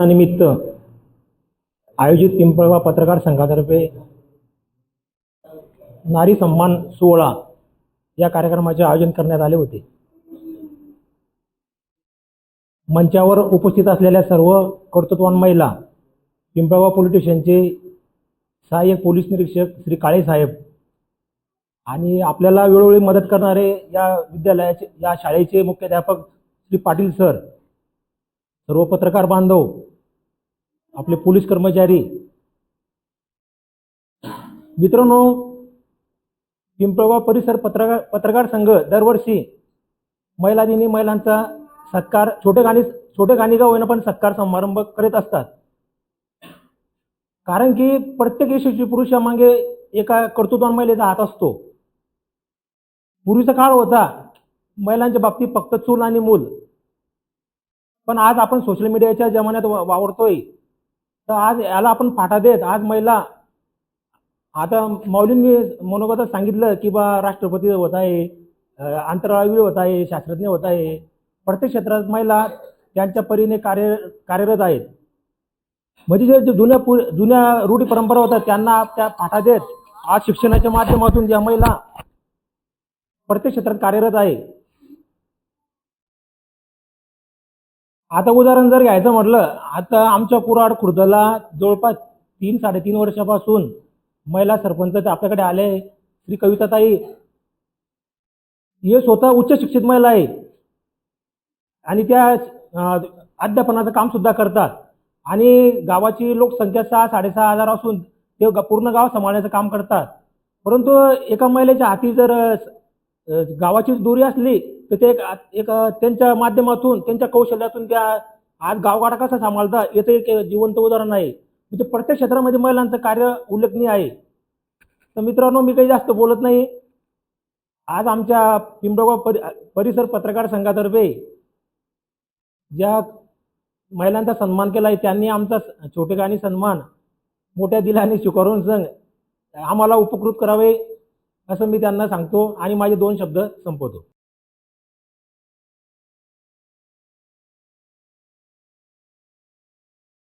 निमित्त आयोजित पिंपळगाव पत्रकार संघातर्फे नारी सन्मान सोहळा या कार्यक्रमाचे आयोजन करण्यात आले होते. मंचावर उपस्थित असलेल्या सर्व कर्तृत्वान महिला पिंपळगाव पोलीस स्टेशनचे सहाय्यक पोलीस निरीक्षक श्री काळे साहेब आणि आपल्याला वेळोवेळी मदत करणारे या विद्यालयाचे या शाळेचे मुख्याध्यापक श्री पाटील सर सर्व पत्रकार बांधव आपले पोलीस कर्मचारी मित्रांनो पिंपळगाव परिसर पत्रकार पत्रकार संघ दरवर्षी महिला दिनी महिलांचा सत्कार छोटे गाणी छोटे गाणीगाव होईना पण सत्कार समारंभ करीत असतात. कारण की प्रत्येक यशस्वी पुरुषामागे एका कर्तृत्वान महिलेचा हात असतो. पूर्वीचा काळ होता महिलांच्या बाबतीत फक्त चूल आणि मूल. पण आज आपण सोशल मीडियाच्या जमान्यात वावरतोय. तर आज याला आपण फाटा देत आज महिला आता मौलींनी मनोगतात सांगितलं की बा राष्ट्रपती होत आहे अं, अंतराळवीर होत आहे शास्त्रज्ञ होत आहे. प्रत्येक क्षेत्रात महिला त्यांच्या परीने कार्य कार्यरत आहेत. म्हणजे जे जे जुन्या पु जुन्या रूढी परंपरा होत्या त्यांना त्या फाटा देत आज शिक्षणाच्या माध्यमातून ज्या महिला प्रत्येक क्षेत्रात कार्यरत आहे आता उदाहरण जर घ्यायचं म्हटलं आता आमच्या कुराड खुर्दला जवळपास तीन साडेतीन वर्षापासून महिला सरपंच आपल्याकडे आले. श्री कविताताई हे स्वतः उच्च शिक्षित महिला आहे आणि त्या अध्यापनाचं काम सुद्धा करतात. आणि गावाची लोकसंख्या सहा साडेसहा हजार असून ते ग- पूर्ण गाव सांभाळण्याचं काम करतात. परंतु एका महिलेच्या हाती जर गावाची दोरी असली तर ते एक एक त्यांच्या माध्यमातून त्यांच्या कौशल्यातून त्या आज गावगाडा कसा सांभाळता याचं एक जिवंत उदाहरण आहे. म्हणजे प्रत्येक क्षेत्रामध्ये महिलांचं कार्य उल्लेखनीय आहे. तर मित्रांनो मी काही जास्त बोलत नाही. आज आमच्या पिंपळगाव परि परिसर पत्रकार संघातर्फे ज्या महिलांचा सन्मान केला आहे त्यांनी आमचा स- गाणी सन्मान मोठ्या दिलाने स्वीकारून संघ आम्हाला उपकृत करावे असं मी त्यांना सांगतो. आणि माझे दोन शब्द संपवतो.